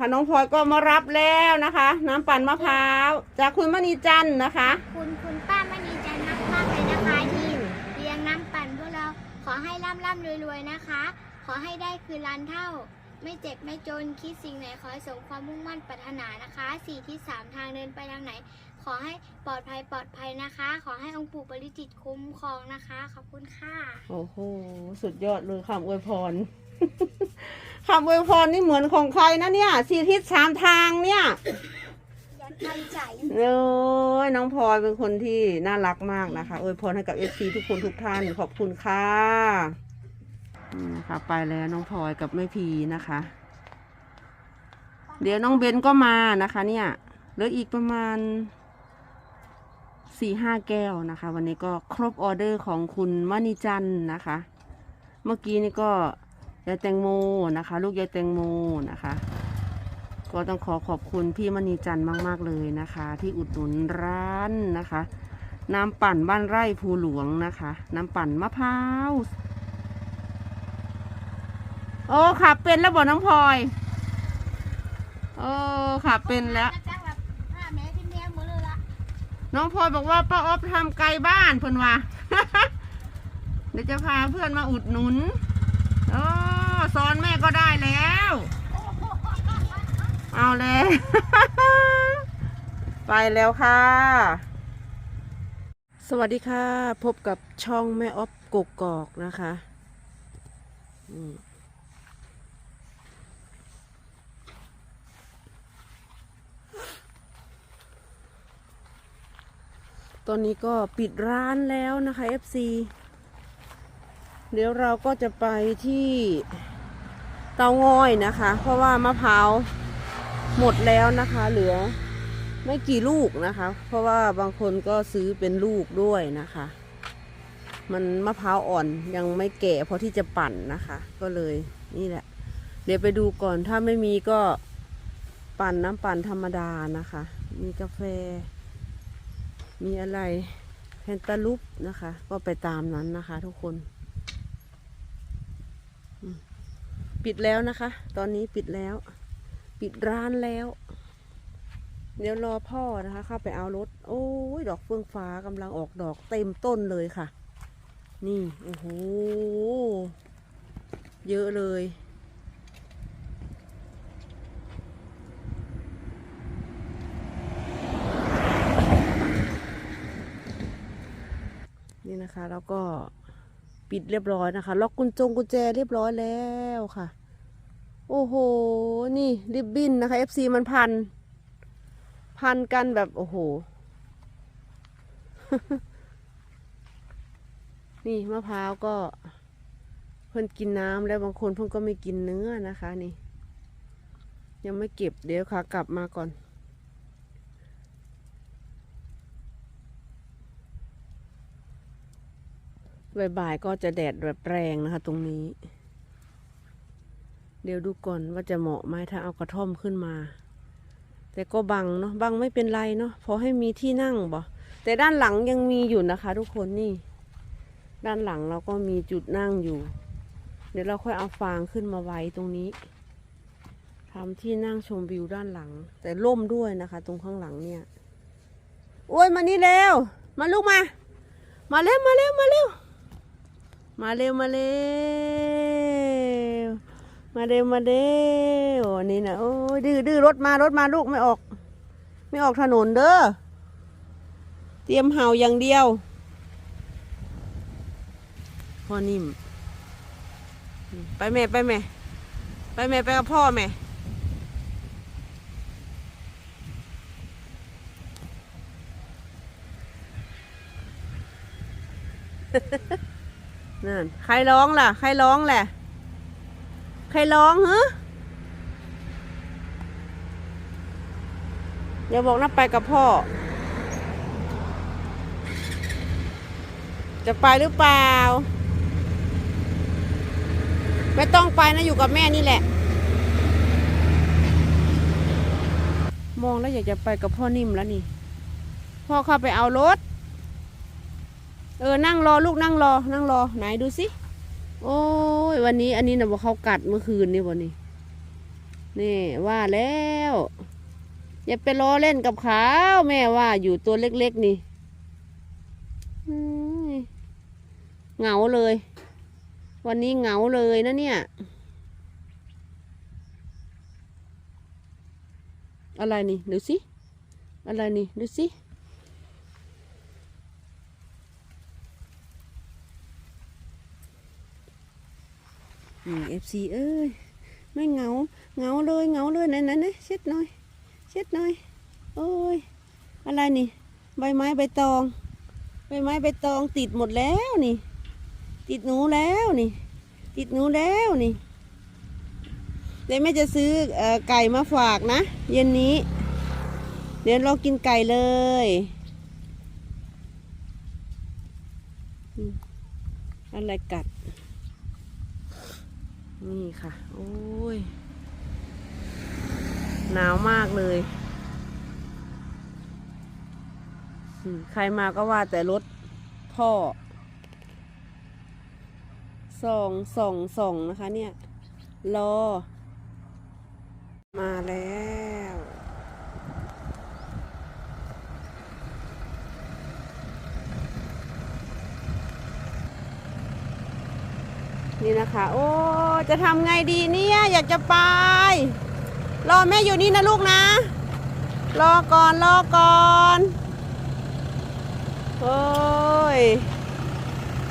ค่ะน้องพลอยก็มารับแล้วนะคะ น้ำปั่นมะพร้าวจากคุณมณีจันทร์นะคะ คุณคุณป้ามณีจันทร์มากมากๆเลยนะคะที่เลี้ยงน้ำปั่นพวกเราขอให้ร่ำร่ำรวยรวยๆนะคะ ขอให้ได้คืนล้านเท่า ไม่เจ็บไม่จนคิดสิ่งไหนขอให้สมความมุ่งมั่นปรารถนานะคะสี่ที่สามทางเดินไปทางไหน ขอให้ปลอดภัยปลอดภัยนะคะ ขอให้องค์ปู่ปริจิตรคุ้มครองนะคะขอบคุณค่ะ โอ้โห สุดยอดเลยคำอวยพร คำอวยพรนี่เหมือนของใครนะเนี่ยสี่ทิศสามทางเนี่ยยันทันใจโอ้ยน้องพลอยเป็นคนที่น่ารักมากนะคะอวยพรให้กับเอฟซีทุกคนทุกท่านขอบคุณค่ะอืมค่ะไปแล้วน้องพลอยกับแม่พีนะคะ เดี๋ยวน้องเบนก็มานะคะเนี่ยเหลืออีกประมาณสี่ห้าแก้วนะคะ วันนี้ก็ครบออเดอร์ของคุณมณีจันทร์นะคะ เมื่อกี้นี่ก็ ยายแตงโมนะคะ ลูกยายแตงโมนะคะ ก็ต้องขอขอบคุณพี่มณีจันทร์มากๆเลยนะคะ ที่อุดหนุนร้านนะคะ น้ำปั่นบ้านไร่ภูหลวงนะคะ น้ำปั่นมะพร้าวโอ้ขับเป็นแล้วบอกน้องพลอยโอ้ขับเป็นแล้ว น้องพลอยบอกว่าป้าอ๊อฟทำไกลบ้านเพิ่นว่า เดี๋ยวจะพาเพื่อนมาอุดหนุน สอนแม่ก็ได้แล้ว เอาเลยไปแล้วค่ะ สวัสดีค่ะ พบกับช่องแม่อ๊อฟกกกอกนะคะตอนนี้ก็ปิดร้านแล้วนะคะ FC เดี๋ยวเราก็จะไปที่ เตางอยนะคะ เพราะว่ามะพร้าวหมดแล้วนะคะ เหลือไม่กี่ลูกนะคะ เพราะว่าบางคนก็ซื้อเป็นลูกด้วยนะคะ มันมะพร้าวอ่อนยังไม่แก่พอที่จะปั่นนะคะ ก็เลยนี่แหละ เดี๋ยวไปดูก่อนถ้าไม่มีก็ปั่นน้ำปั่นธรรมดานะคะ มีกาแฟ มีอะไรแพนตาลุปนะคะ ก็ไปตามนั้นนะคะ ทุกคนอืม ปิดแล้วนะคะ ตอนนี้ปิดแล้ว ปิดร้านแล้ว เดี๋ยวรอพ่อนะคะ เข้าไปเอารถ โอ้ยดอกเฟื่องฟ้ากำลังออกดอกเต็มต้นเลยค่ะ นี่ โอ้โห เยอะเลยนี่นะคะแล้วก็ ปิดเรียบร้อยนะคะ ล็อกกุญจงกุญแจเรียบร้อยแล้วค่ะ โอ้โห นี่ริบบิ้นนะคะ FC มันพัน พันกันแบบโอ้โห นี่มะพร้าวก็ เพิ่นกินน้ำแล้วบางคนเพิ่นก็ไม่กินเนื้อนะคะ นี่ ยังไม่เก็บเดี๋ยวขากลับมาก่อน บ่ายๆก็จะแดดแบบแรงนะคะตรงนี้ เดี๋ยวดูก่อนว่าจะเหมาะไหมถ้าเอากระท่อมขึ้นมา แต่ก็บังเนาะบังไม่เป็นไรเนาะพอให้มีที่นั่งบ่แต่ด้านหลังยังมีอยู่นะคะ ทุกคนนี่ ด้านหลังเราก็มีจุดนั่งอยู่ เดี๋ยวเราค่อยเอาฟางขึ้นมาไว้ตรงนี้ทำที่นั่งชมวิวด้านหลัง แต่ร่มด้วยนะคะ ตรงข้างหลังเนี่ยโอ้ยมานี่เร็วมาลูกมา มาเร็วมาเร็วมาเร็ว มาเร็วมาเร็วมาเร็วมาเร็วนี่นะโอ้ยดื้อดื้อรถมารถมาลูกไม่ออก ไม่ออกถนนเด้อเตรียมเห่าอย่างเดียวพ่อนิ่มไปแม่ไปแม่ไปแม่ไปกับพ่อแม่ นั่นใครร้องล่ะ ใครร้องแหละ ใครร้องฮะเดี๋ยวบอกนะไปกับพ่อ จะไปหรือเปล่า ไม่ต้องไปนะอยู่กับแม่นี่แหละ มองแล้วอยากจะไปกับพ่อนิ่มแล้วนี่ พ่อเข้าไปเอารถ เออนั่งรอลูกนั่งรอ นั่งรอไหนดูสิโอ้ยวันนี้ อันนี้นะบอกเขากัดเมื่อคืนนี่วันนี้นี่ว่าแล้ว อย่าไปล้อเล่นกับเขาแม่ว่าอยู่ตัวเล็กๆนี่เหงาเลย วันนี้เหงาเลยนะเนี่ย อะไรนี่ดูสิอะไรนี่ดูสิ นี่เอฟซีเอ้ยไม่เงาเงาเลยเงาเลยไหนไหนไหนเช็ดหน่อยเช็ดหน่อยโอ้ยอะไรนี่ใบไม้ใบตอง ใบไม้ใบตองติดหมดแล้วนี่ ติดหนูแล้วนี่ ติดหนูแล้วนี่เดี๋ยวแม่จะซื้ออไก่มาฝากนะ เย็นนี้ เดี๋ยวเรากินไก่เลยอะไรกัด นี่ค่ะ โอ้ย หนาวมากเลยใครมาก็ว่าแต่รถพ่อส่องส่องส่องนะคะเนี่ย รอ มาแล้ว นี่นะคะ โอ้จะทำไงดีเนี่ยอยากจะไป รอแม่อยู่นี่นะลูกนะ รอก่อนรอก่อนโอ้ย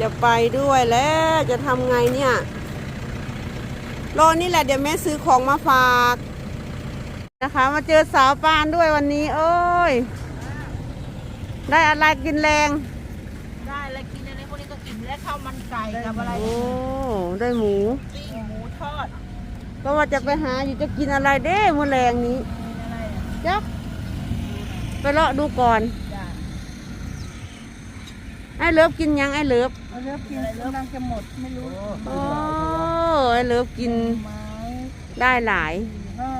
จะไปด้วยแล้วจะทำไงเนี่ยรอนี่แหละเดี๋ยวแม่ซื้อของมาฝากนะคะ มาเจอสาวปานด้วยวันนี้ โอ้ย ได้อะไรกินแรง ข้าวมันไก่กับอะไรโอ้ได้หมูปิ้งหมูทอดก็ว่าจะไปหาอยู่จะกินอะไรเด้มื้อแรงนี้กินอะไรอะจักไปเลาะดูก่อนจ้ะไอ้เลิฟกินยังไอ้เลิฟเริ่มกินกำลังจะหมดไม่รู้โอ้ไอ้เลิฟกินไม้ได้หลายห้า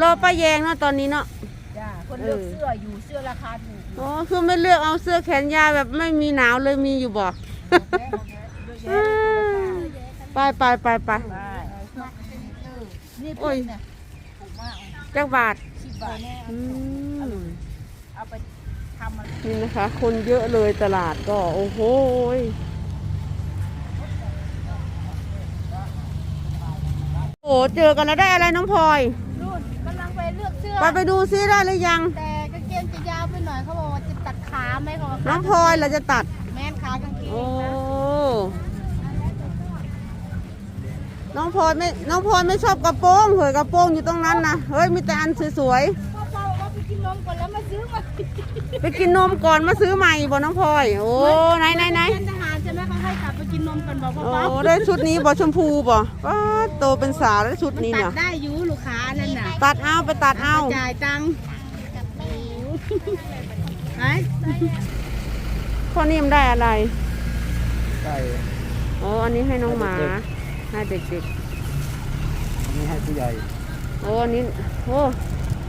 รอป้าแยงเนาะตอนนี้เนาะจ้ะคนเลือกเสื้ออยู่เสื้อราคาถูกอยู่โอ้คือไม่เลือกเอาเสื้อแขนยาวแบบไม่มีหนาวเลยมีอยู่บ่เยอะแยะ ไปไปไปไปได้นี่โอ้พี่ยเนี่ยถูกมากจักบาทสิบบาทอืมเอาไปทำอะไรนี่นะคะ คนเยอะเลยตลาดก็ โอ้โหยโอ้เจอกันแล้วได้อะไรน้องพลอยนู่นกำลังไปเลือกเสื้อไปไปดูซิได้หรือยัง แต่กางเกงจะยาวไปหน่อยเขาบอกว่าจะตัดขาไหมเขาบอกน้องพลอยเราจะตัด โอ้นะน้องพลอยไม่น้องพลอยไม่ชอบกระโปรงเผยกระโปรงอยู่ตรงนั้นนะเฮ้ยมีแต่อันสวยพ่อพ่อบอกว่าไปกินนมก่อนแล้วมาซื้อมาๆไปกินนมก่อนมาซื้อใหม่บ่น้องพลอยโอ้ไหนไหนไหนเป็นทหารใช่ไหมเขาให้กลับไปกินนมก่อนบอกพ่อโอ้พ่อได้ชุดนี้บ่ชมพูบ่ป้าดโตเป็นสาวแล้วชุดมันนี้ตัเนี่ดยได้อยู่ลูกค้านั่นน่ะตัดเอาไปตัดเอาจ่ายตังค์ไหนข้อนิ่มได้อะไรไก่อ๋ออันนี้ให้น้องหมาให้เด็กให้เด็กอันนี้ให้ผู้ใหญ่ๆโอ้อันนี้โอ้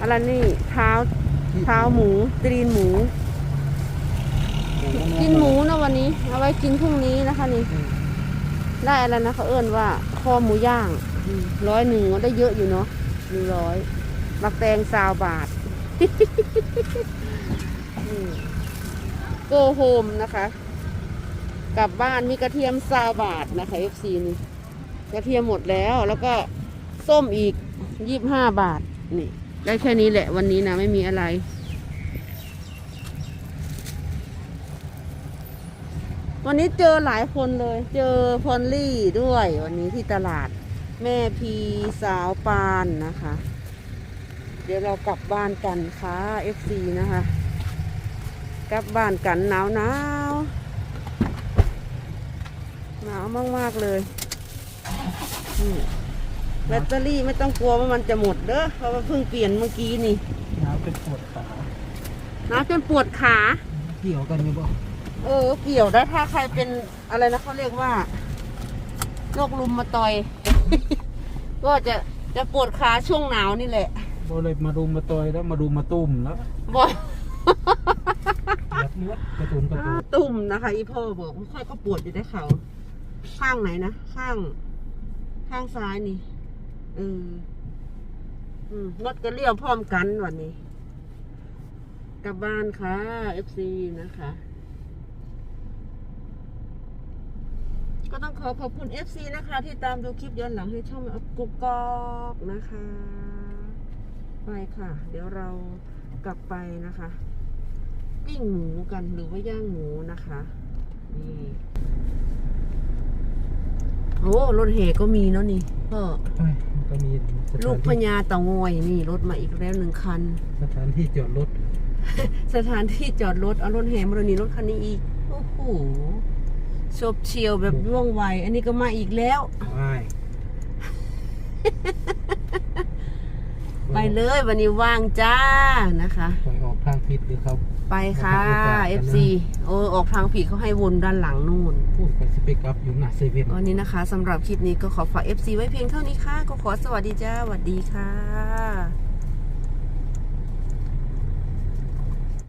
อะไรนี่เท้าเท้าหมูตรีนหมู กินหมูนะวันนี้ เอาไว้กินพรุ่งนี้นะคะนี่ ได้อะไรนะเขาเอิ้นว่าคอหมูย่างร้อยหนึ่งได้เยอะอยู่เนาะหนึ่งร้อยมักแตงซาวบาทโกโฮมนะคะ กลับบ้านมีกระเทียมซาบาทนะคะ FC นี่กระเทียมหมดแล้วแล้วก็ส้มอีกยี่บห้าบาทนี่ได้แค่นี้แหละวันนี้นะไม่มีอะไร วันนี้เจอหลายคนเลย เจอพอลลี่ด้วยวันนี้ที่ตลาดแม่พีสาวปานนะคะ เดี๋ยวเรากลับบ้านกันค่ะ FC นะคะ กลับบ้านกันหนาวหนาว หนาวมากๆเลยอืมแบตเตอรี่ไม่ต้องกลัวว่ามันจะหมดเด้อเพราะว่าเพิ่งเปลี่ยนเมื่อกี้นี่น้ำเป็นปวดขาหนาวจนปวดขาเกี่ยวกันอยู่บ่เออเกี่ยวได้ถ้าใครเป็นอะไรนะเขาเรียกว่าโรคลุมมาตอย ก็จะจะปวดขาช่วงหนาวนี่แหละบ่เลยมารุมมาตอยแล้วมารุมมาตุ้มแล้วบอกแบบเนื้อกระตุนกระตุนตุ่มนะคะ อีพ่อบอกค่อยก็ปวดอยู่ได้เขา ข้างไหนนะข้าง ข้างซ้ายนี่เอออืมรถก็เลี้ยวพร้อมกันวันนี้กลับบ้านค่ะ FC นะคะ ก็ต้องขอขอบคุณ FC นะคะ ที่ตามดูคลิปย้อนหลังให้ช่องกุกกอกนะคะ ไปค่ะ เดี๋ยวเรากลับไปนะคะปิ้งหมูกันหรือว่าย่างหมูนะคะนี่ โอ้รถเหก็มีเนาะนี่ก็เอ้ยมันก็มีสลูถากนพที่ญาเต่างอยนี่รถมาอีกแล้วหนึ่งคัน สถานที่จอดรถสถานที่จอดรถเอารถแห่มาเลยนี่รถคันนี้อีกโอ้โหชบเชียวแบบว่องไว อันนี้ก็มาอีกแล้ว ว้ายไปเลยวันนี้ว่างจ้านะคะ ปล่อยออกทาง ผิดหรือเขาไปค่ะขอบคุณครับ FC โอ้ออกทางผิดเขาให้วนด้านหลังนู่นพูดไปสเปกอัพอยู่หน้าเซเว่นวันนี้นะคะสำหรับคลิปนี้ก็ขอฝาก FC ไว้เพียงเท่านี้ค่ะ ก็ขอสวัสดีจ้าสวัสดีค่ะ